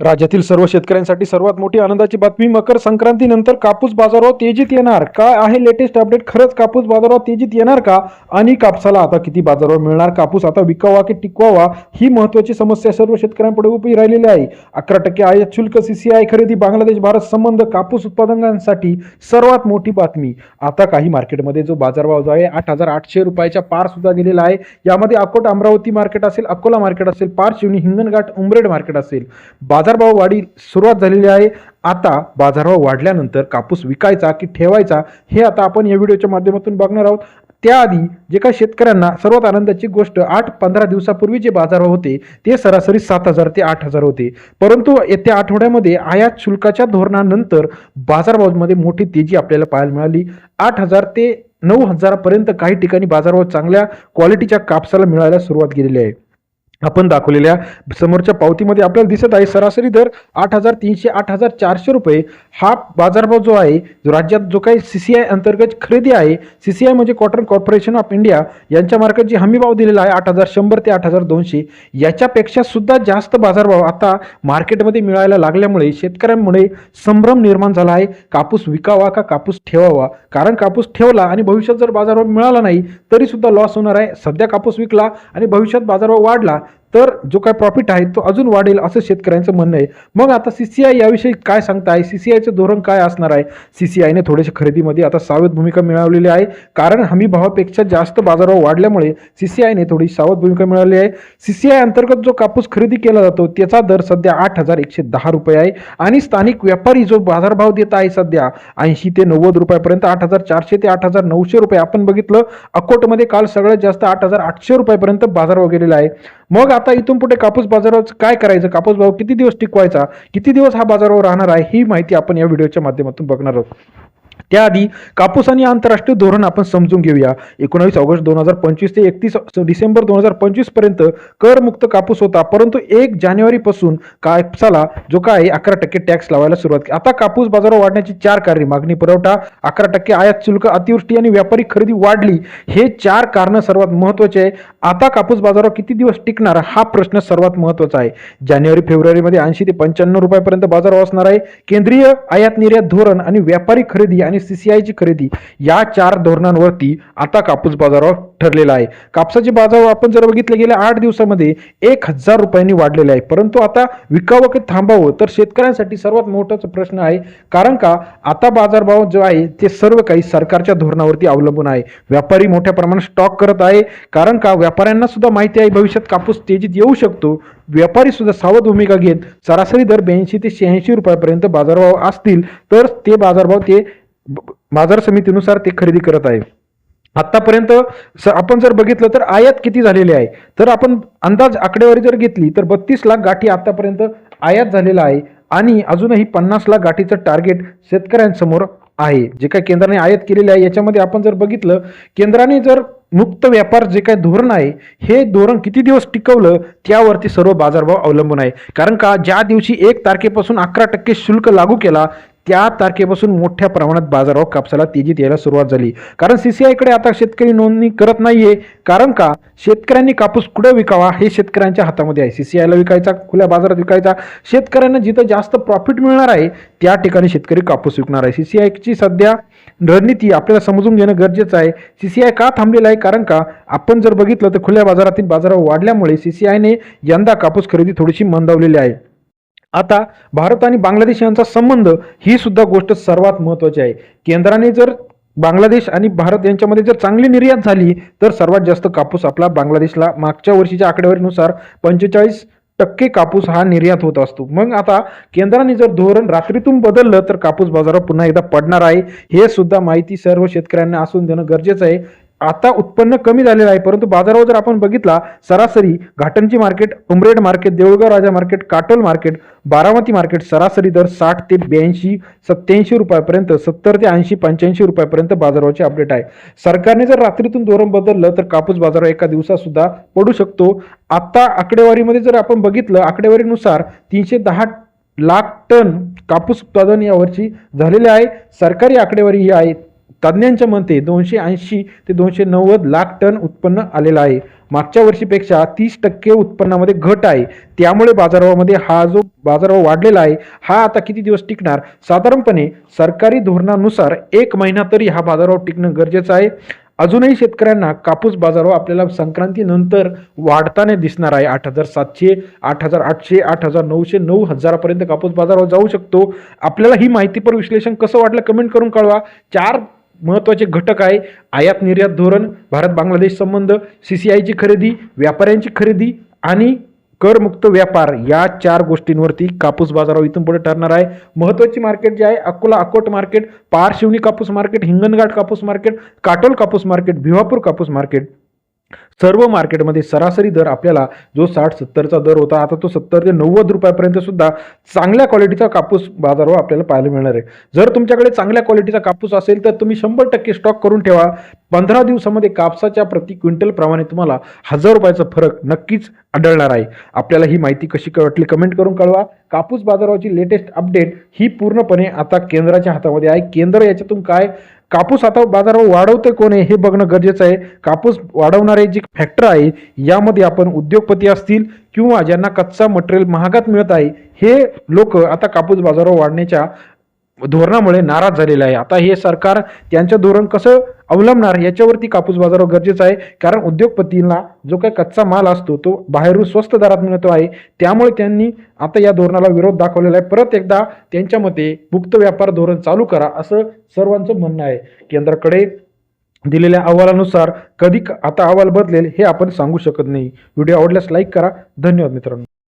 राज्यातील सर्व शेतकऱ्यांसाठी सर्वात मोठी आनंदाची बातमी मकर संक्रांतीनंतर कापूस बाजारावर तेजीत येणार. काय आहे लेटेस्ट अपडेट खरंच कापूस बाजारावर तेजीत येणार का? आणि कापसाला आता किती बाजारावर मिळणार? कापूस आता विकावा की टिकवावा? ही महत्वाची समस्या सर्व शेतकऱ्यांपुढे उभी राहिलेली आहे. अकरा टक्के आयात शुल्क सीसीआय खरेदी बांगलादेश भारत संबंध कापूस उत्पादकांसाठी सर्वात मोठी बातमी. आता काही मार्केटमध्ये जो बाजारभाव जो आहे आठ हजार आठशे रुपयाच्या पार सुद्धा गेलेला आहे. यामध्ये अकोट अमरावती मार्केट असेल अकोला मार्केट असेल पार शिवणी हिंगणघाट उमरेड मार्केट असेल. बाजारभाव वाढी सुरुवात झालेली आहे. आता बाजारभाव वाढल्यानंतर कापूस विकायचा की ठेवायचा हे आता आपण या व्हिडिओच्या माध्यमातून बघणार आहोत. त्याआधी जे काही शेतकऱ्यांना सर्वात आनंदाची गोष्ट आठ पंधरा दिवसापूर्वी जे बाजारभाव होते ते सरासरी सात हजार ते आठ हजार होते. परंतु येत्या आठवड्यामध्ये आयात शुल्काच्या धोरणानंतर बाजारभावामध्ये मोठी तेजी आपल्याला पाहायला मिळाली. आठ हजार ते नऊ हजारापर्यंत काही ठिकाणी बाजारभाव चांगल्या क्वालिटीच्या कापसाला मिळायला सुरुवात केलेली आहे. आपण दाखवलेल्या समोरच्या पावतीमध्ये आपल्याला दिसत आहे सरासरी दर आठ हजार तीनशे आठ हजार चारशे रुपये. हा बाजारभाव जो आहे जो राज्यात जो काही सी सी आय अंतर्गत खरेदी आहे सी सी आय म्हणजे कॉटन कॉर्पोरेशन ऑफ इंडिया यांच्या मार्फत जे हमी भाव दिलेला आहे आठ हजार शंभर ते आठ हजार दोनशे याच्यापेक्षा सुद्धा जास्त बाजारभाव आता मार्केटमध्ये मिळायला लागल्यामुळे शेतकऱ्यांमुळे संभ्रम निर्माण झाला आहे. कापूस विकावा का कापूस ठेवावा? कारण कापूस ठेवला आणि भविष्यात जर बाजारभाव मिळाला नाही तरीसुद्धा लॉस होणार आहे. सध्या कापूस विकला आणि भविष्यात बाजारभाव वाढला तर जो काय प्रॉफिट आहे तो अजून वाढेल असं शेतकऱ्यांचं म्हणणं आहे. मग आता सी सी आय याविषयी काय सांगताय सी सी आयचं धोरण काय असणार आहे? सी सी आयने थोडेसे खरेदीमध्ये आता सावध भूमिका मिळवलेली आहे. कारण हमी भावापेक्षा जास्त बाजारभाव वाढल्यामुळे सी सी आयने थोडी सावध भूमिका मिळवली आहे. सी सी आय अंतर्गत जो कापूस खरेदी केला जातो त्याचा दर सध्या आठ हजार एकशे दहा रुपये आहे. आणि स्थानिक व्यापारी जो बाजारभाव देत आहे सध्या ऐंशी ते नव्वद रुपयापर्यंत आठ हजार चारशे ते आठ हजार नऊशे रुपये. आपण बघितलं अकोटमध्ये काल सगळ्यात जास्त आठ हजार आठशे रुपयापर्यंत बाजारभाव गेलेला आहे. मग आता इथून पुढे कापूस बाजारावर काय करायचं? कापूस भाव किती दिवस टिकवायचा? किती दिवस हा बाजारावर राहणार आहे? ही माहिती आपण या व्हिडिओच्या माध्यमातून बघणार आहोत. त्याआधी कापूस आणि आंतरराष्ट्रीय धोरण आपण समजून घेऊया. एकोणावीस ऑगस्ट दोन हजार पंचवीस ते एकतीस डिसेंबर दोन हजार पंचवीसपर्यंत करमुक्त कापूस होता. परंतु एक जानेवारीपासून कापसाला जो काय अकरा टक्के टॅक्स लावायला सुरुवात आता कापूस बाजारावर वाढण्याची चार कार्य मागणी पुरवठा अकरा टक्के आयात शुल्क अतिवृष्टी आणि व्यापारी खरेदी वाढली. हे चार कारणं सर्वात महत्त्वाचे आहे. आता कापूस बाजारावर किती दिवस टिकणार हा प्रश्न सर्वात महत्त्वाचा आहे. जानेवारी फेब्रुवारीमध्ये ऐंशी ते पंच्याण्णव रुपयापर्यंत बाजारावर असणार आहे. केंद्रीय आयात निर्यात धोरण आणि व्यापारी खरेदी आणि सीसीआयची खरेदी या चार धोरणांवरती आता कापूस बाजारावर ठरलेला आहे. कापसाचे बाजार आपण जर बघितले गेल्या आठ दिवसामध्ये एक हजार रुपयांनी वाढलेले आहे. परंतु आता विकावं की थांबावं तर शेतकऱ्यांसाठी सर्वात मोठाचा प्रश्न आहे. कारण का? आता बाजारभाव जो आहे ते सर्व काही सरकारच्या धोरणावरती अवलंबून आहे. व्यापारी मोठ्या प्रमाणात स्टॉक करत आहे. कारण का? व्यापाऱ्यांना सुद्धा माहिती आहे भविष्यात कापूस तेजीत येऊ शकतो. व्यापारी सुद्धा सावध भूमिका घेत सरासरी दर ब्याऐंशी ते शहाऐंशी रुपयापर्यंत बाजारभाव असतील तर ते बाजारभाव ते बाजार समितीनुसार ते खरेदी करत आहे. आत्तापर्यंत स आपण जर बघितलं तर आयात किती झालेली आहे? तर आपण अंदाज आकडेवारी जर घेतली तर बत्तीस लाख गाठी आतापर्यंत आयात झालेला आहे आणि अजूनही पन्नास लाख गाठीचं टार्गेट शेतकऱ्यांसमोर आहे जे काही केंद्राने आयात केलेले आहे याच्यामध्ये आपण जर बघितलं केंद्राने जर मुक्त व्यापार जे काही धोरण आहे हे धोरण किती दिवस टिकवलं त्यावरती सर्व बाजारभाव अवलंबून आहे. कारण का ज्या दिवशी एक तारखेपासून अकरा टक्के शुल्क लागू केला त्या तारखेपासून मोठ्या प्रमाणात बाजारावर कापसाला तेजीत यायला सुरुवात झाली. कारण सीसीआयकडे आता शेतकरी नोंदणी करत नाहीये. कारण का? शेतकऱ्यांनी कापूस कुठं विकावा हे शेतकऱ्यांच्या हातामध्ये आहे. सीसीआयला विकायचा खुल्या बाजारात विकायचा. शेतकऱ्यांना जिथं जास्त प्रॉफिट मिळणार आहे त्या ठिकाणी शेतकरी कापूस विकणार आहे. सीसीआयची सध्या रणनीती आपल्याला समजून घेणं गरजेचं आहे. सीसीआय का थांबलेलं आहे? कारण का? आपण जर बघितलं तर खुल्या बाजारातील बाजारावर वाढल्यामुळे सीसीआयने यंदा कापूस खरेदी थोडीशी मंदावलेली आहे. आता भारत आणि बांगलादेश यांचा संबंध ही सुद्धा गोष्ट सर्वात महत्त्वाची आहे. केंद्राने जर बांगलादेश आणि भारत यांच्यामध्ये जर चांगली निर्यात झाली तर सर्वात जास्त कापूस आपला बांगलादेशला मागच्या वर्षीच्या आकडेवारीनुसार पंचेचाळीस टक्के कापूस हा निर्यात होत असतो. मग आता केंद्राने जर धोरण रात्रीतून बदललं तर कापूस बाजारावर पुन्हा एकदा पडणार आहे. हे सुद्धा माहिती सर्व शेतकऱ्यांना असून देणं गरजेचं आहे. आता उत्पन्न कमी झालेलं आहे परंतु बाजारावर जर आपण बघितला सरासरी घाटंची market Umred market Deulgaon Raja market Katol market Baramati market सरासरी दर साठ ते ब्याऐंशी सत्याऐंशी रुपयापर्यंत सत्तर ते ऐंशी पंच्याऐंशी रुपयापर्यंत बाजाराचे अपडेट आहे. सरकारने जर रात्रीतून धोरण बदललं तर कापूस बाजार एका दिवसात सुद्धा पडू शकतो. आता आकडेवारीमध्ये जर आपण बघितलं आकडेवारीनुसार तीनशे दहा लाख टन कापूस उत्पादन यावर्षी झालेले आहे. सरकारी आकडेवारी ही आहे. तज्ज्ञांच्या मते दोनशे ऐंशी ते दोनशे नव्वद लाख टन उत्पन्न आलेलं आहे. मागच्या वर्षीपेक्षा तीस टक्के उत्पन्नामध्ये घट आहे. त्यामुळे बाजारभावामध्ये हा जो बाजारभाव वाढलेला आहे हा आता किती दिवस टिकणार? साधारणपणे सरकारी धोरणानुसार एक महिना तरी हा बाजारभाव टिकणं गरजेचं आहे. अजूनही शेतकऱ्यांना कापूस बाजारभाव आपल्याला संक्रांतीनंतर वाढताना दिसणार आहे. आठ हजार सातशे आठ हजार आठशे आठ हजार नऊशे नऊ हजारापर्यंत कापूस बाजारभाव जाऊ शकतो. आपल्याला ही माहितीपर विश्लेषण कसं वाटलं कमेंट करून कळवा. चार महत्त्वाचे घटक आहे. आयात निर्यात धोरण भारत बांगलादेश संबंध सी सी आयची खरेदी व्यापाऱ्यांची खरेदी आणि करमुक्त व्यापार या चार गोष्टींवरती कापूस बाजारावर इथून पुढे ठरणार आहे. महत्त्वाची मार्केट जे आहे अकोला अकोट मार्केट पार शिवणी कापूस मार्केट हिंगणघाट कापूस मार्केट काटोल कापूस मार्केट भिवापूर कापूस मार्केट सर्व मार्केटमध्ये सरासरी दर आपल्याला जो साठ सत्तरचा दर होता आता तो सत्तर ते नव्वद रुपयापर्यंत सुद्धा चांगल्या क्वालिटीचा कापूस बाजारावर आपल्याला पाहायला मिळणार आहे. जर तुमच्याकडे चांगल्या क्वालिटीचा कापूस असेल तर तुम्ही शंभर टक्के स्टॉक करून ठेवा. पंधरा दिवसामध्ये कापसाच्या प्रति क्विंटलप्रमाणे तुम्हाला हजार रुपयाचा फरक नक्कीच आढळणार आहे. आपल्याला ही माहिती कशी वाटली कमेंट करून कळवा. कापूस बाजाराची लेटेस्ट अपडेट ही पूर्णपणे आता केंद्राच्या हातामध्ये आहे. केंद्र याच्यातून काय कापूस आता बाजारावर वाढवते कोण आहे हे बघणं गरजेचं आहे. कापूस वाढवणारे जी फॅक्टर आहे यामध्ये आपण उद्योगपती असतील किंवा ज्यांना कच्चा मटेरियल महागात मिळत आहे हे लोक आता कापूस बाजारावर वाढण्याच्या धोरणामुळे नाराज झालेले आहे. आता हे सरकार त्यांचं धोरण कसं अवलंबणार याच्यावरती कापूस बाजारावर गरजेचं आहे. कारण उद्योगपतींना जो काही कच्चा माल असतो तो बाहेरून स्वस्त दरात मिळतो आहे. त्यामुळे त्यांनी आता या धोरणाला विरोध दाखवलेला आहे. परत एकदा त्यांच्या मते मुक्त व्यापार धोरण चालू करा असं सर्वांचं म्हणणं आहे. केंद्राकडे दिलेल्या अहवालानुसार कधी आता अहवाल बदलेल हे आपण सांगू शकत नाही. व्हिडिओ आवडल्यास लाईक करा. धन्यवाद मित्रांनो.